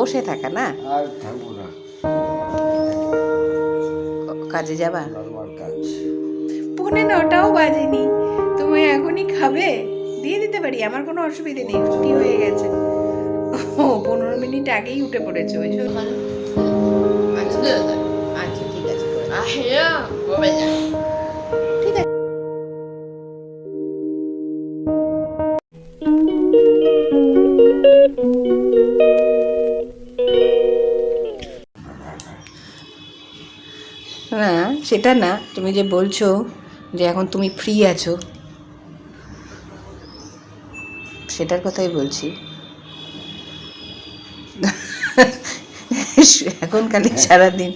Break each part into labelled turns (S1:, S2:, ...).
S1: বসে থাকা না?
S2: আর থাকব না।
S1: কাজে যাবা?
S2: ওটাও
S1: পনে নটাও বাজেনি। তুমি এখনই খাবে? দিয়ে দিতে পারি আমার কোনো অসুবিধে নেই ছুটি হয়ে গেছে। ও পনেরো মিনিট আগেই উঠে পড়েছে ওই জন্য। আচ্ছা ঠিক আছে। সেটা না তুমি যে বলছো যে এখন তুমি ফ্রি আছো সেটার কথাই বলছি। এখন খালি সারাদিন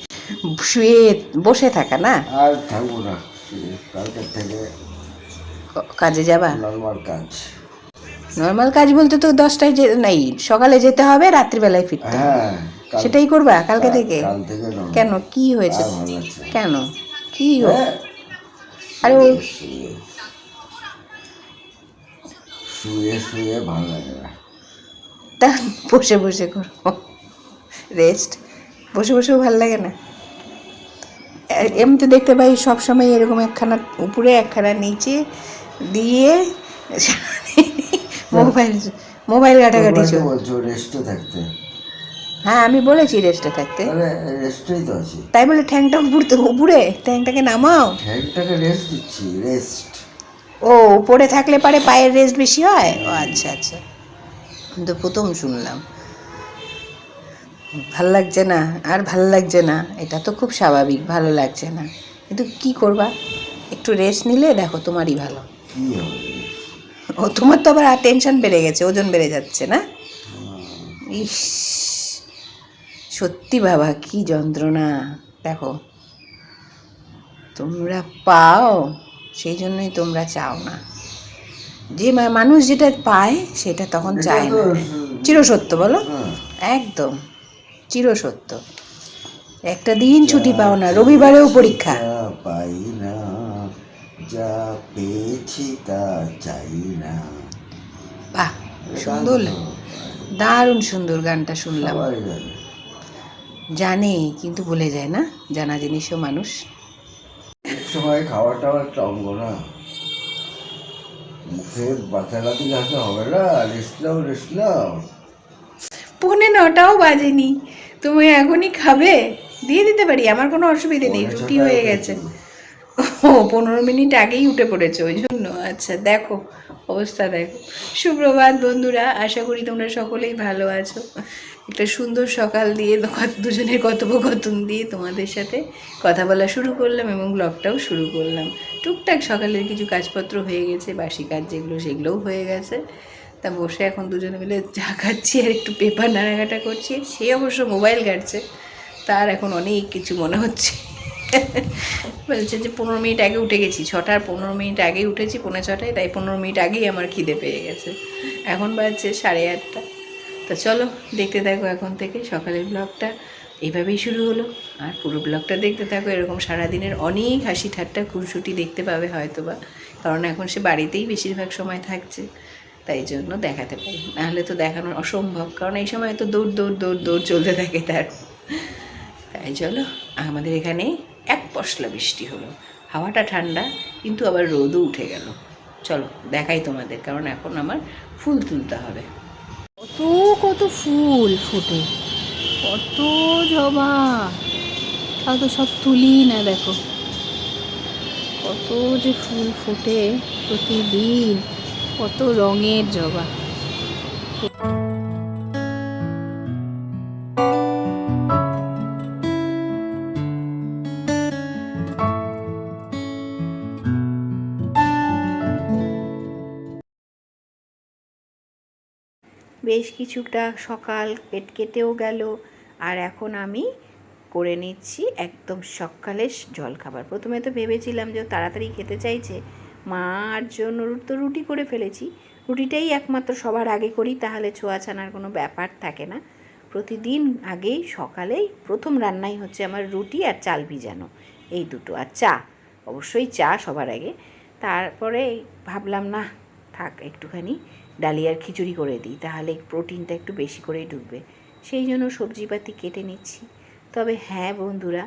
S1: শুয়ে বসে থাকা না?
S2: আর থাকব না কালকে থেকে
S1: কাজে যাবা?
S2: নর্মাল কাজ।
S1: নর্মাল কাজ বলতে তো দশটায় যে নাই সকালে যেতে হবে রাত্রিবেলায় ফিরতে।
S2: হ্যাঁ
S1: সেটাই করবা কালকে থেকে। কেন? কি হয়েছে। কেন? কি
S2: হ্যাঁ,
S1: আরে ওই
S2: শুয়ে শুয়ে। ভালো লাগে না।
S1: তা বসে বসে করো। রেস্ট বসে বসেও ভালো লাগে না? এ- এমনি দেখতে পাই সব সময় এরকম একখানা উপরে একখানা নিচে দিয়ে মোবাইল মোবাইল ঘাটাঘাটি চলছে।
S2: বলছো রেস্টে থাকতে।
S1: হ্যাঁ আমি বলেছি রেস্টে থাকতে।
S2: রেস্টেই তো আছি।
S1: তাই বলে ঠ্যাংটা উপরতে উপরে ঠ্যাংটাকে নামাও।
S2: ঠ্যাংটাকে রেস্ট দিচ্ছি রেস্ট
S1: ও উপরে থাকলে পারে পায়ের রেস্ট বেশি হয়? ও আচ্ছা আচ্ছা। কিন্তু প্রথম শুনলাম। ভালো লাগছে না আর ভালো লাগছে না। এটা তো খুব স্বাভাবিক ভালো লাগছে না। কিন্তু কি করবা? একটু রেস্ট নিলে দেখো তোমারই ভালো। ও তোমার তো আবার টেনশন বেড়ে গেছে ওজন বেড়ে যাচ্ছে না? ইস। সত্যি বাবা কি যন্ত্রণা। দেখো তোমরা পাও সেই জন্যই তোমরা চাও না। যে মানুষ যেটা পায় সেটা তখন চায় না। চিরসত্য বলো।
S2: হ্যাঁ।
S1: একদম চিরসত্য। একটা দিন ছুটি পাও না রবিবারেও পরীক্ষা।
S2: পাই না যা পেয়েছি তা চাই না।
S1: বাহ সুন্দর। দারুণ সুন্দর গানটা শুনলাম।
S2: জানে
S1: কিন্তু ভুলে যায় না। জানা জিনিসও মানুষ।
S2: সময় চমবো না। মুখে বাতালাতি ঘাসে হবে না রেস্ট নাও রেস্ট নাও।
S1: পৌনে নটাও বাজেনি। তুমি এখনই খাবে? দিয়ে দিতে পারি আমার কোনো অসুবিধে নেই ছুটি হয়ে গেছে। ও পনেরো মিনিট আগেই উঠে পড়েছে ওই জন্য। আচ্ছা দেখো অবস্থা দেখো। সুপ্রভাত বন্ধুরা আশা করি তোমরা সকলেই ভালো আছো। একটা সুন্দর সকাল দিয়ে দুজনের কথোপকথন দিয়ে তোমাদের সাথে কথা বলা শুরু করলাম এবং ব্লগটাও শুরু করলাম। টুকটাক সকালের কিছু কাজপত্র হয়ে গেছে, বাসি কাজ যেগুলো সেগুলোও হয়ে গেছে। তা বসে এখন দুজনে মিলে চা খাচ্ছি আর একটু পেপার নাড়াঘাটা করছি। সে অবশ্য মোবাইল ঘাটছে, তার এখন অনেক কিছু মনে হচ্ছে। বলছে যে পনেরো মিনিট আগে উঠে গেছি, ছটার পনেরো মিনিট আগেই উঠেছি পনেরো ছটায়, তাই পনেরো মিনিট আগেই আমার খিদে পেয়ে গেছে। এখন বাজছে সাড়ে আটটা। তা চলো দেখতে থাকো এখন থেকে সকালের ব্লগটা এইভাবেই শুরু হলো। আর পুরো ব্লগটা দেখতে থাকো, এরকম সারাদিনের অনেক হাসি ঠাট্টা খুনসুটি দেখতে পাবে হয়তো বা কারণ এখন সে বাড়িতেই বেশিরভাগ সময় থাকছে, তাই জন্য দেখাতে পারি। নাহলে তো দেখানো অসম্ভব, কারণ এই সময় তো দৌড় দৌড় দৌড় দৌড় চলতে থাকে তার। তাই চলো, আমাদের এখানে এক পশলা বৃষ্টি হলো। হাওয়াটা ঠান্ডা, কিন্তু আবার রোদও উঠে গেল। চলো, দেখাই তোমাদের, কারণ এখন আমার ফুল তুলতে হবে। কত কত ফুল ফুটে, কত জবা। তাও তো সব তুলি না, দেখো। কত যে ফুল ফুটে প্রতিদিন, কত রঙের জবা। বেশ কিছুটা সকাল পেট কেটেও গেল। আর এখন আমি করে নিচ্ছি একদম সকালে জলখাবার। প্রথমে তো ভেবেছিলাম যে তাড়াতাড়ি খেতে চাইছে। মার জন্য তো রুটি করে ফেলেছি। রুটিটাই একমাত্র সবার আগে করি, তাহলে ছোঁয়া ছানার কোনো ব্যাপার থাকে না। প্রতিদিন আগেই সকালেই প্রথম রান্নাই হচ্ছে আমার রুটি আর চাল ভিজানো। এই দুটো। আর চা। অবশ্যই চা সবার আগে। তারপরে ভাবলাম না থাক, একটুখানি ডালিয়ার খিচুড়ি করে দিই, তাহলে প্রোটিনটা একটু বেশি করেই ঢুকবে সেই জন্য সবজিপাতি কেটে নিচ্ছি। তবে হ্যাঁ বন্ধুরা,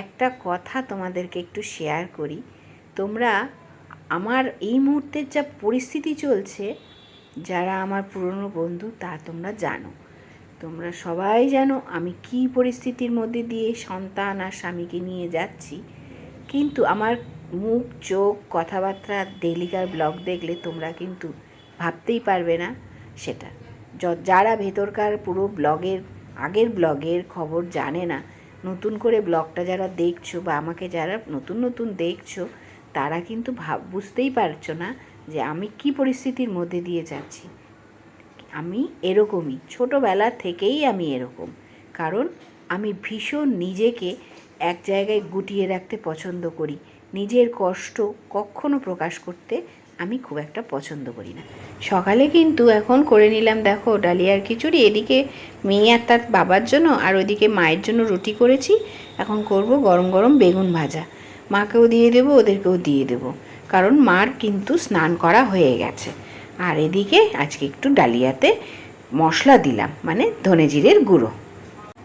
S1: একটা কথা তোমাদেরকে একটু শেয়ার করি। তোমরা আমার এই মুহূর্তের যা পরিস্থিতি চলছে, যারা আমার পুরনো বন্ধু, তা তোমরা জানো। তোমরা সবাই জানো আমি কি পরিস্থিতির মধ্যে দিয়ে সন্তান আর স্বামীকে নিয়ে যাচ্ছি। কিন্তু আমার মুখ, চোখ, কথাবার্তা ডেলিকার ব্লগ দেখলে তোমরা কিন্তু ভাবতেই পারবে না সেটা। যারা ভেতরকার পুরো ব্লগের, আগের ব্লগের খবর জানে না, নতুন করে ব্লগটা যারা দেখছ বা আমাকে যারা নতুন নতুন দেখছ, তারা কিন্তু ভাব, বুঝতেই পারছ না যে আমি কি পরিস্থিতির মধ্যে দিয়ে যাচ্ছি। আমি এরকমই, ছোটোবেলা থেকেই আমি এরকম, কারণ আমি ভীষণ নিজেকে এক জায়গায় গুটিয়ে রাখতে পছন্দ করি। নিজের কষ্ট কখনো প্রকাশ করতে আমি খুব একটা পছন্দ করি না। সকালে কিন্তু এখন করে নিলাম, দেখো ডালিয়ার খিচুড়ি, এদিকে মেয়ে আর তার বাবার জন্য আর ওইদিকে মায়ের জন্য রুটি করেছি। এখন করব গরম গরম বেগুন ভাজা। মাকেও দিয়ে দেবো, ওদেরকেও দিয়ে দেবো। কারণ মার কিন্তু স্নান করা হয়ে গেছে। আর এদিকে আজকে একটু ডালিয়াতে মশলা দিলাম মানে ধনে জিরের গুঁড়ো।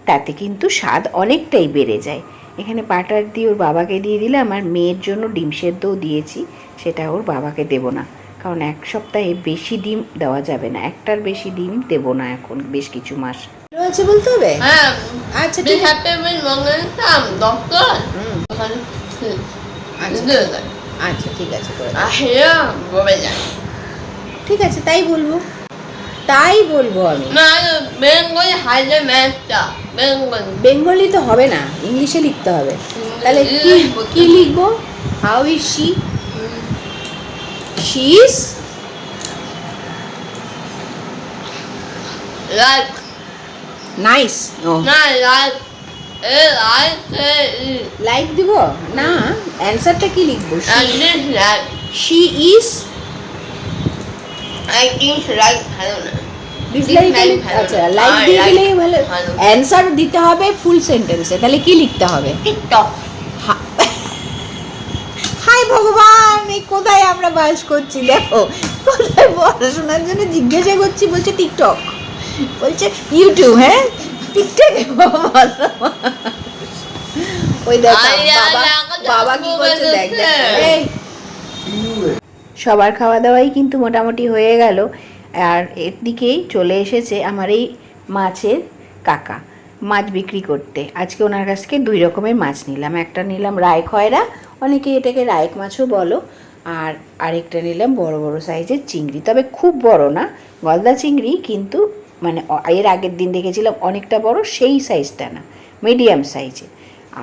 S1: তাতে কিন্তু স্বাদ অনেকটাই বেড়ে যায়। এখানে বাটার দিয়ে ওর বাবাকে দিয়ে দিলাম আর মেয়ের জন্য ডিম সেদ্ধও দিয়েছি সেটা ওর বাবাকে দেব না। কারণ এক সপ্তাহে বেশি ডিম দেওয়া যাবে না একটার বেশি ডিম দেব না এখন বেশ কিছু মাস।
S3: আছে বলতে হবে?
S4: হ্যাঁ
S3: আচ্ছা ঠিক
S4: be মঙ্গলতাম ডক্টর
S3: আচ্ছা। আচ্ছা ঠিক আছে করে ঠিক আছে তাই বলব। তাই বলব আমি।
S4: বেঙ্গলি হাইলে ম্যাচটা বেঙ্গলি।
S3: বেঙ্গলি তো হবে না ইংলিশে লিখতে হবে। তাহলে কি কি লিখব? How is she she is
S4: like
S3: nice ও
S4: না লাইক এ লাইক এ ই
S3: লাইক দিব? না অ্যান্সারটা কি লিখব? শি ইজ
S4: ভালো না।
S3: আচ্ছা লাইক দিয়ে দিলেই ভালো
S4: ভালো।
S3: অ্যান্সার দিতে হবে ফুল সেন্টেন্সে তাহলে কি লিখতে হবে?
S4: টিকটক
S3: হাই ভগবান এই কোথায় আমরা বাস করছি? দেখো কোথায় পড়াশোনার জন্য জিজ্ঞাসা করছি বলছে টিকটক বলছে ইউটিউব হ্যাঁ? টিকটকে ওই দেখো বাবা বাবা কি করছে? দেখ দেখ।
S4: বলছে।
S1: সবার খাওয়া দাওয়াই কিন্তু মোটামুটি হয়ে গেল। আর এর দিকেই চলে এসেছে আমার এই মাছের কাকা, মাছ বিক্রি করতে। আজকে ওনার কাছ থেকে দুই রকমের মাছ নিলাম। একটা নিলাম রায় খয়রা অনেকে এটাকে রায়ক মাছও বলো, আর আরেকটা নিলাম বড় বড় সাইজের চিংড়ি। তবে খুব বড় না, গলদা চিংড়ি কিন্তু মানে এর আগের দিন দেখেছিলাম অনেকটা বড়, সেই সাইজটা না, মিডিয়াম সাইজের।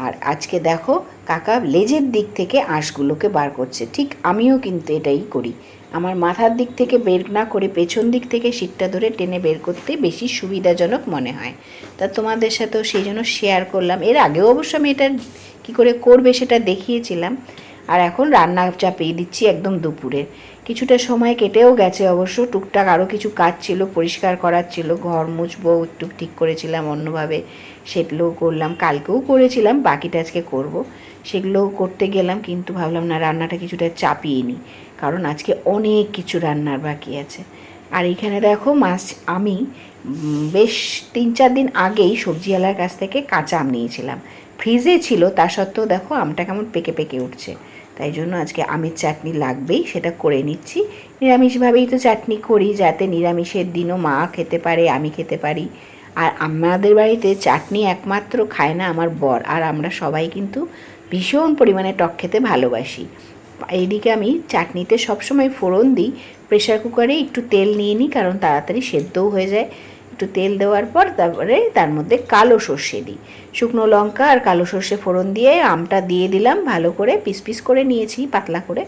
S1: আর আজকে দেখো কাকা লেজের দিক থেকে আঁশগুলোকে বার করছে। ঠিক আমিও কিন্তু এটাই করি। আমার মাথার দিক থেকে বের না করে পেছন দিক থেকে শিকটা ধরে টেনে বের করতে বেশি সুবিধাজনক মনে হয়। তা তোমাদের সাথেও সেই জন্য শেয়ার করলাম। এর আগেও অবশ্য আমি এটা কী করে করবে সেটা দেখিয়েছিলাম। আর এখন রান্না চাপিয়ে দিচ্ছি একদম দুপুরের। কিছুটা সময় কেটেও গেছে অবশ্য। টুকটাক আরও কিছু কাজ ছিল, পরিষ্কার করার ছিল, ঘর মুছবো একটু ঠিক করেছিলাম অন্যভাবে, সেগুলোও করলাম, কালকেও করেছিলাম, বাকিটা আজকে করব। সেগুলোও করতে গেলাম, কিন্তু ভাবলাম না, রান্নাটা কিছুটা চাপিয়ে নিই, কারণ আজকে অনেক কিছু রান্নার বাকি আছে। আর এখানে দেখো, মাছ আমি বেশ তিন চার দিন আগেই সবজিওয়ালার কাছ থেকে কাঁচা আম নিয়েছিলাম। ফ্রিজে ছিল, তা সত্ত্বেও দেখো, আমটা কেমন পেকে পেকে উঠছে। তাই জন্য আজকে আমের চাটনি লাগবেই, সেটা করে নিচ্ছি। নিরামিষভাবেই তো চাটনি করি, যাতে নিরামিষের দিনও মা খেতে পারে, আমি খেতে পারি। আর আমাদের বাড়িতে চাটনি একমাত্র খায় না আমার বর, আর আমরা সবাই কিন্তু ভীষণ পরিমাণে টক খেতে ভালোবাসি। এইদিকে আমি চাটনিতে সবসময় ফোড়ন দিই প্রেশার কুকারে একটু তেল নিয়ে নিই, কারণ তাড়াতাড়ি সেদ্ধও হয়ে যায়। একটু তেল দেওয়ার পর তারপরে তার মধ্যে কালো সর্ষে দিই। শুকনো লঙ্কা আর কালো সর্ষে ফোড়ন দিয়ে আমটা দিয়ে দিলাম, ভালো করে পিস পিস করে নিয়েছি, পাতলা করে।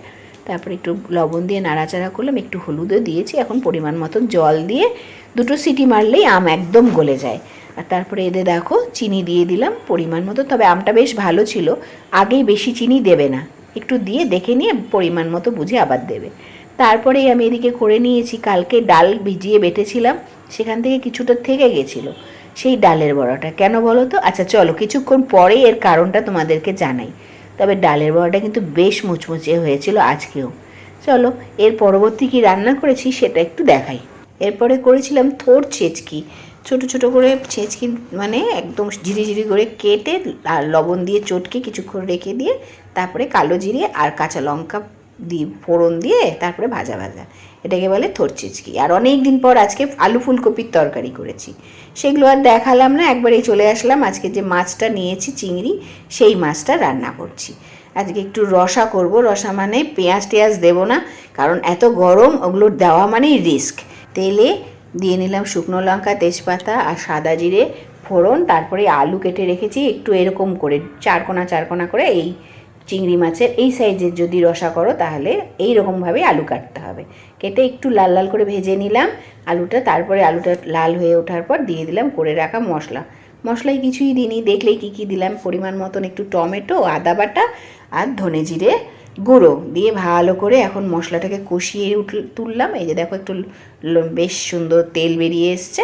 S1: তারপরে একটু লবণ দিয়ে নাড়াচাড়া করলাম, একটু হলুদও দিয়েছি, এখন পরিমাণ মতন জল দিয়ে দুটো সিটি মারলেই আম একদম গলে যায়। আর তারপরে এদের দেখো, চিনি দিয়ে দিলাম পরিমাণ মতো তবে আমটা বেশ ভালো ছিল, আগেই বেশি চিনি দেবে না। একটু দিয়ে দেখে নিয়ে পরিমাণ মতো বুঝে আবার দেবে। তারপরেই আমি এদিকে করে নিয়েছি, কালকে ডাল ভিজিয়ে বেটেছিলাম সেখান থেকে কিছুটা থেকে গেছিল। সেই ডালের বড়াটা। কেন বলো তো? আচ্ছা চলো, কিছুক্ষণ পরে এর কারণটা তোমাদেরকে জানাই। তবে ডালের বড়াটা কিন্তু বেশ মুচমুচে হয়েছিল আজকেও। চলো, এর পরবর্তী কি রান্না করেছি সেটা একটু দেখাই। এরপরে করেছিলাম থোর ছেচকি। ছোট ছোট করে ছেঁচকি মানে একদম ঝিরি ঝিরি করে কেটে লবণ দিয়ে চটকে কিছুক্ষণ রেখে দিয়ে তারপরে কালো জিরে আর কাঁচা লঙ্কা দিয়ে ফোড়ন দিয়ে তারপরে ভাজা ভাজা। এটাকে বলে থোর চিচকি আর অনেক দিন পর আজকে আলু ফুলকপির তরকারি করেছি। সেগুলো আর দেখালাম না, একবারেই চলে আসলাম। আজকে যে মাছটা নিয়েছি, চিংড়ি, সেই মাছটা রান্না করছি। আজকে একটু রসা করব। রসা মানে পেঁয়াজ টেয়াজ দেবো না, কারণ এত গরম, ওগুলো দেওয়া মানেই রিস্ক। তেলে দিয়ে নিলাম শুকনো লঙ্কা, তেজপাতা আর সাদা জিরে, ফোড়ন। তারপরে আলু কেটে রেখেছি, একটু এরকম করে, চারকোনা চারকোনা করে এই চিংড়ি মাছের এই সাইজের যদি রসা করো, তাহলে এই রকমভাবে আলু কাটতে হবে। কেটে একটু লাল লাল করে ভেজে নিলাম আলুটা, তারপরে আলুটা লাল হয়ে ওঠার পর দিয়ে দিলাম করে রাখা মশলা। মশলায় কিছুই দিইনি, দেখলেই কী কী দিলাম, পরিমাণ মতন একটু টমেটো, আদা বাটা আর ধনে জিরে গুঁড়ো দিয়ে ভালো করে এখন মশলাটাকে কষিয়ে তুললাম। এই যে দেখো একটু বেশ সুন্দর তেল বেরিয়ে এসছে।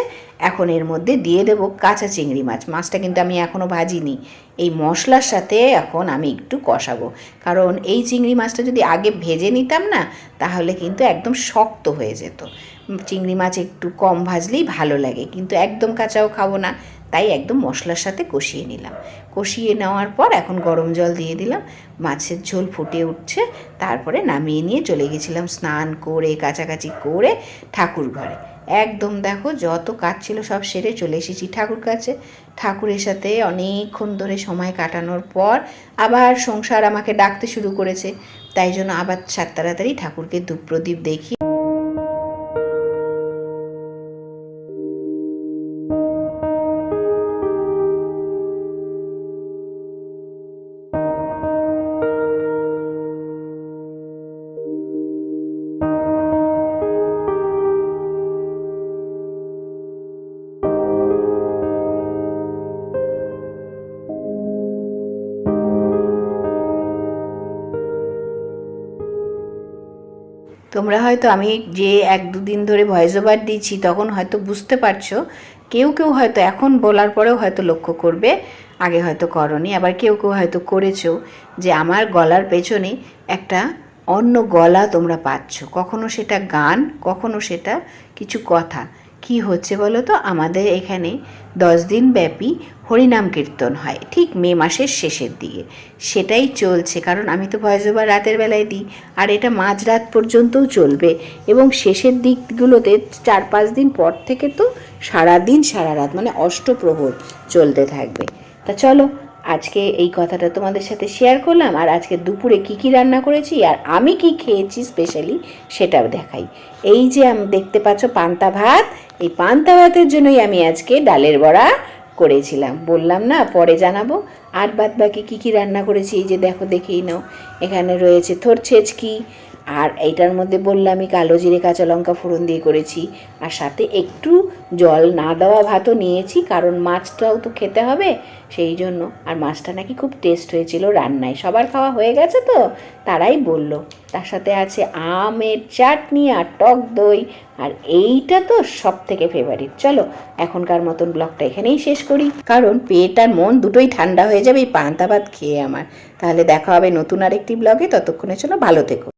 S1: এখন এর মধ্যে দিয়ে দেব কাঁচা চিংড়ি মাছ। মাছটা কিন্তু আমি এখনও ভাজিনি। এই মশলার সাথে এখন আমি একটু কষাবো। কারণ এই চিংড়ি মাছটা যদি আগে ভেজে নিতাম না, তাহলে কিন্তু একদম শক্ত হয়ে যেত। চিংড়ি মাছ একটু কম ভাজলেই ভালো লাগে। কিন্তু একদম কাঁচাও খাব না। তাই একদম মশলার সাথে কষিয়ে নিলাম। কষিয়ে নেওয়ার পর এখন গরম জল দিয়ে দিলাম। মাছের ঝোল ফুটে উঠছে। তারপরে নামিয়ে নিয়ে চলে গেছিলাম স্নান করে, কাছাকাছি করে ঠাকুর ঘরে। একদম দেখো যত কাজ ছিল সব সেরে চলে এসেছি ঠাকুর কাছে। ঠাকুরের সাথে অনেকক্ষণ ধরে সময় কাটানোর পর আবার সংসার আমাকে ডাকতে শুরু করেছে। তাই জন্য আবার সাত তাড়াতাড়ি ঠাকুরকে ধূপ প্রদীপ দেখি তোমরা হয়তো আমি যে এক দুদিন ধরে ভয়েস ওভার দিচ্ছি তখন হয়তো বুঝতে পারছ। কেউ কেউ হয়তো এখন বলার পরেও হয়তো লক্ষ্য করবে, আগে হয়তো করনি, আবার কেউ কেউ হয়তো করেছ যে আমার গলার পেছনে একটা অন্য গলা তোমরা পাচ্ছ। কখনো সেটা গান, কখনো সেটা কিছু কথা। কি হচ্ছে বলো তো? আমাদের এখানে দশ দিন ব্যাপী হরিনাম কীর্তন হয়, ঠিক মে মাসের শেষের দিকে। সেটাই চলছে, কারণ আমি তো ভয়েস ওভার রাতের বেলায় দিই, আর এটা মাঝরাত পর্যন্তও চলবে। এবং শেষের দিকগুলোতে চার পাঁচ দিন পর থেকে তো সারা দিন সারা রাত মানে অষ্টপ্রহর চলতে থাকবে। তা চলো, আজকে এই কথাটা তোমাদের সাথে শেয়ার করলাম, আর আজকে দুপুরে কি কি রান্না করেছি, আর আমি কি খেয়েছি স্পেশালি সেটাও দেখাই। এই যে আমি, দেখতে পাচ্ছ পান্তা ভাত, এই পান্তা ভাতের জন্যই আমি আজকে ডালের বড়া করেছিলাম। বললাম, না, পরে জানাব। আর বাদ বাকি কী কী রান্না করেছি, এই যে দেখো, দেখেই নাও। এখানে রয়েছে থোর ছেচকি আর এইটার মধ্যে বললামই কালো জিরে, কাঁচা লঙ্কা ফোড়ন দিয়ে করেছি। আর সাথে একটু জল না দেওয়া ভাতও নিয়েছি, কারণ মাছটাও তো খেতে হবে, সেই জন্য। আর মাছটা নাকি খুব টেস্ট হয়েছিল রান্নায়। সবার খাওয়া হয়ে গেছে তো? তারাই বলল। তার সাথে আছে আমের চাটনি আর টক দই। আর এইটা তো সব থেকে ফেভারিট চলো, এখনকার মতন ব্লগটা এখানেই শেষ করি। কারণ পেট আর মন দুটোই ঠান্ডা হয়ে যাবে এই পান্তা ভাত খেয়ে আমার। তাহলে দেখা হবে নতুন আরেকটি ব্লগে। ততক্ষণের জন্য ভালো থেকো।